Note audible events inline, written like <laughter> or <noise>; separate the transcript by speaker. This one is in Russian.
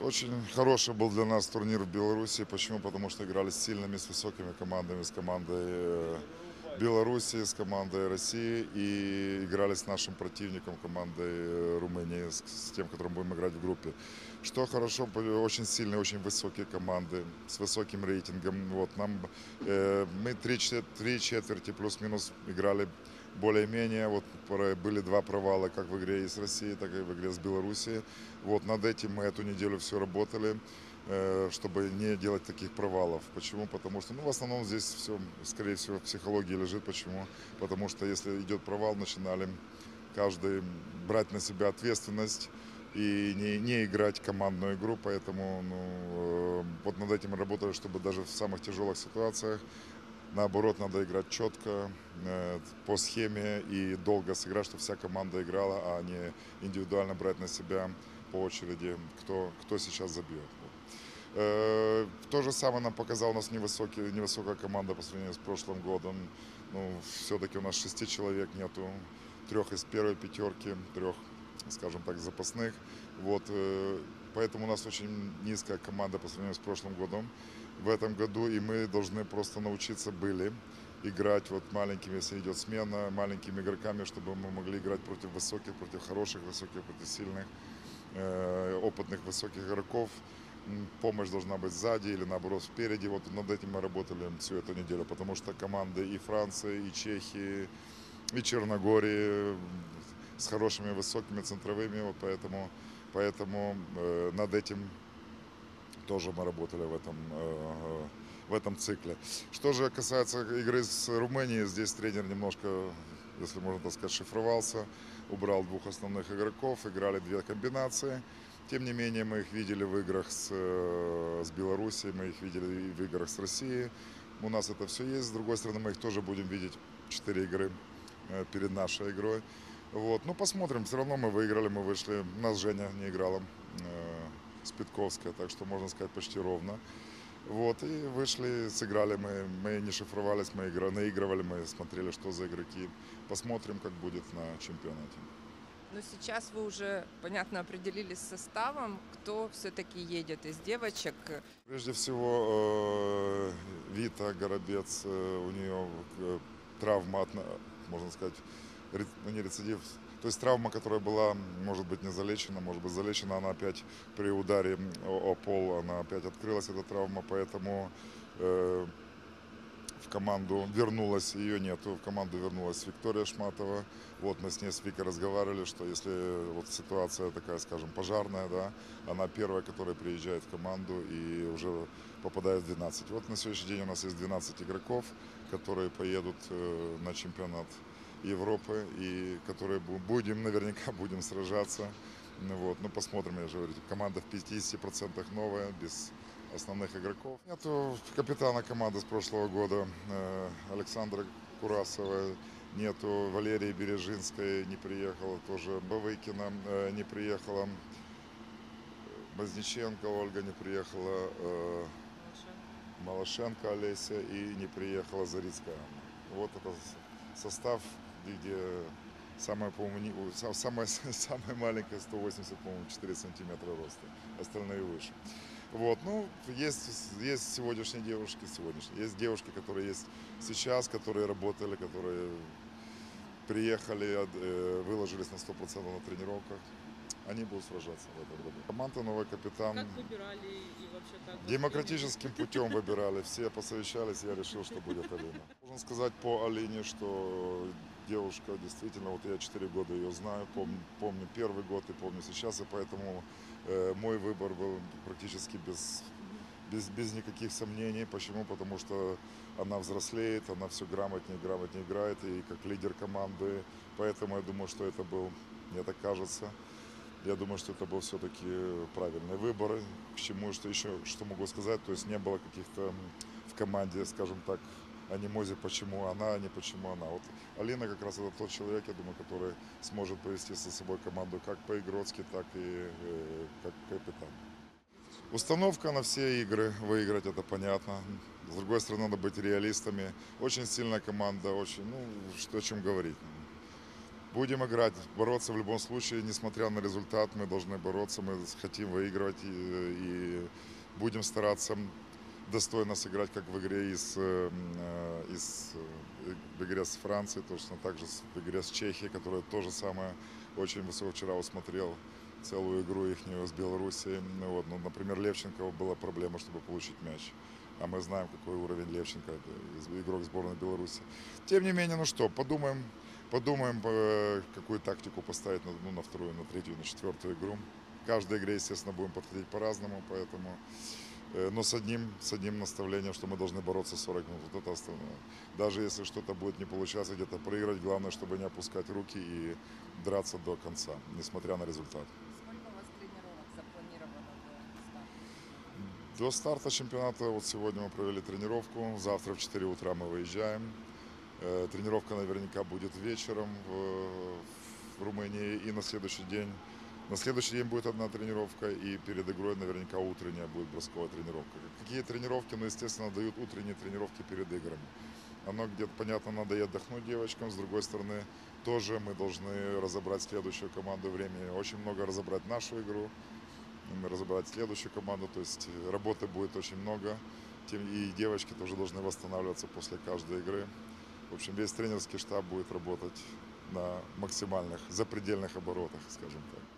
Speaker 1: Очень хороший был для нас турнир в Беларуси. Почему? Потому что играли с сильными, с высокими командами, с командой э, Беларуси, с командой России и играли с нашим противником, командой э, Румынии, с, тем, которым будем играть в группе. Что хорошо, очень сильные, очень высокие команды с высоким рейтингом. Вот нам э, мы три, три четверти плюс-минус играли более-менее. Вот были два провала, как в игре с Россией, так и в игре с Белоруссией. Вот над этим мы эту неделю все работали, э, чтобы не делать таких провалов. Почему? Потому что, ну, в основном здесь все, скорее всего, в психологии лежит. Почему? Потому что если идет провал, начинали каждый брать на себя ответственность и не, не играть командную игру, поэтому ну, э, вот над этим работали, чтобы даже в самых тяжелых ситуациях Наоборот, надо играть четко, э, по схеме и долго сыграть, чтобы вся команда играла, а не индивидуально брать на себя по очереди, кто, кто сейчас забьет. Э, То же самое нам показала у нас невысокий, невысокая команда по сравнению с прошлым годом. Ну, все-таки у нас шести человек нету, трех из первой пятерки, трех, скажем так, запасных. Вот, э, поэтому у нас очень низкая команда по сравнению с прошлым годом в этом году, и мы должны просто научиться были играть вот маленькими, если идет смена, маленькими игроками, чтобы мы могли играть против высоких, против хороших, высоких, против сильных, э, опытных высоких игроков. Помощь должна быть сзади или наоборот спереди. Вот над этим мы работали всю эту неделю, потому что команды и Франции, и Чехии, и Черногории с хорошими высокими центровыми, вот поэтому, поэтому э, над этим тоже мы работали в этом, э, в этом цикле. Что же касается игры с Румынией, здесь тренер немножко, если можно так сказать, шифровался, убрал двух основных игроков, играли две комбинации. Тем не менее, мы их видели в играх с, э, с Белоруссией, мы их видели в играх с Россией. У нас это все есть. С другой стороны, мы их тоже будем видеть четыре игры э, перед нашей игрой. Вот. Ну, посмотрим. Все равно мы выиграли, мы вышли. Нас Женя не играла. Э, Спитковская, так что можно сказать почти ровно. Вот, и вышли, сыграли мы, мы не шифровались, мы игра, наигрывали, мы смотрели, что за игроки. Посмотрим, как будет на чемпионате.
Speaker 2: Но сейчас вы уже, понятно, определились с составом, кто все-таки едет из девочек.
Speaker 1: Прежде всего, э, Вита Горобец, э, у нее э, травма, можно сказать, ну, не рецидив, то есть травма, которая была, может быть, не залечена, может быть, залечена, она опять при ударе о, о пол, она опять открылась, эта травма, поэтому э, в команду вернулась, ее нету, в команду вернулась Виктория Шматова. Вот мы с ней с Викой разговаривали, что если вот ситуация такая, скажем, пожарная, да, она первая, которая приезжает в команду и уже попадает в 12. Вот на сегодняшний день у нас есть 12 игроков, которые поедут э, на чемпионат Европы и которые бу- будем, наверняка <laughs> будем сражаться. Ну Вот, ну посмотрим, я же говорю, команда в 50% новая, без основных игроков. Нету капитана команды с прошлого года э, Александра Курасова, нету Валерии Бережинской, не приехала, тоже Бавыкина э, не приехала, Возниченко Ольга не приехала, э, Малашенко Олеся и не приехала Зарицкая. Вот это с- состав, где- где самая, по-моему, самая, <laughs> самая маленькая 180, по-моему, 4 сантиметра роста, остальные выше. Вот, ну, есть, есть сегодняшние девушки, сегодняшние. Есть девушки, которые есть сейчас, которые работали, которые приехали, э, выложились на 100% на тренировках. Они будут сражаться в этом году. Команда новый капитан.
Speaker 3: Как выбирали и вообще как?
Speaker 1: Демократическим путем выбирали. <laughs> Все посовещались, я решил, что будет Алина. Можно сказать по Алине, что девушка действительно, вот я 4 года ее знаю, помню, помню первый год и помню сейчас, и поэтому э, мой выбор был практически без, без, без никаких сомнений. Почему? Потому что она взрослеет, она все грамотнее грамотнее играет, и как лидер команды. Поэтому я думаю, что это был, мне так кажется, я думаю, что это был все-таки правильный выбор. К чему, что еще, что могу сказать, то есть не было каких-то в команде, скажем так, анимози, почему она, а не почему она. Вот Алина как раз это тот человек, я думаю, который сможет повести со собой команду как по-игротски, так и э, как капитан. Установка на все игры, выиграть это понятно. С другой стороны, надо быть реалистами. Очень сильная команда, очень, ну, что о чем говорить. Будем играть, бороться в любом случае, несмотря на результат, мы должны бороться, мы хотим выигрывать и, и будем стараться достойно сыграть, как в игре из, э, э, из, э, в игре с Францией, точно так же в игре с Чехией, которая тоже самое очень высоко вчера усмотрел целую игру их с Белоруссией. Ну, вот, ну, например, Левченко была проблема, чтобы получить мяч. А мы знаем, какой уровень Левченко, игрок сборной Беларуси. Тем не менее, ну что, подумаем, подумаем, какую тактику поставить на, ну, на вторую, на третью, на четвертую игру. К каждой игре, естественно, будем подходить по-разному, поэтому... э, Но с одним, с одним наставлением, что мы должны бороться 40 минут. Вот это основное. Даже если что-то будет не получаться, где-то проиграть, главное, чтобы не опускать руки и драться до конца, несмотря на результат.
Speaker 2: Сколько у вас тренировок запланировано до старта?
Speaker 1: До старта чемпионата, вот сегодня мы провели тренировку, завтра в 4 утра мы выезжаем. Э, Тренировка наверняка будет вечером в, в Румынии и на следующий день. На следующий день будет одна тренировка и перед игрой наверняка утренняя будет бросковая тренировка. Какие тренировки? Ну, естественно, дают утренние тренировки перед играми. Оно где-то, понятно, надо и отдохнуть девочкам. С другой стороны, тоже мы должны разобрать следующую команду времени. Очень много разобрать нашу игру, разобрать следующую команду. То есть э, работы будет очень много. И девочки тоже должны восстанавливаться после каждой игры. В общем, весь тренерский штаб будет работать на максимальных, запредельных оборотах, скажем так.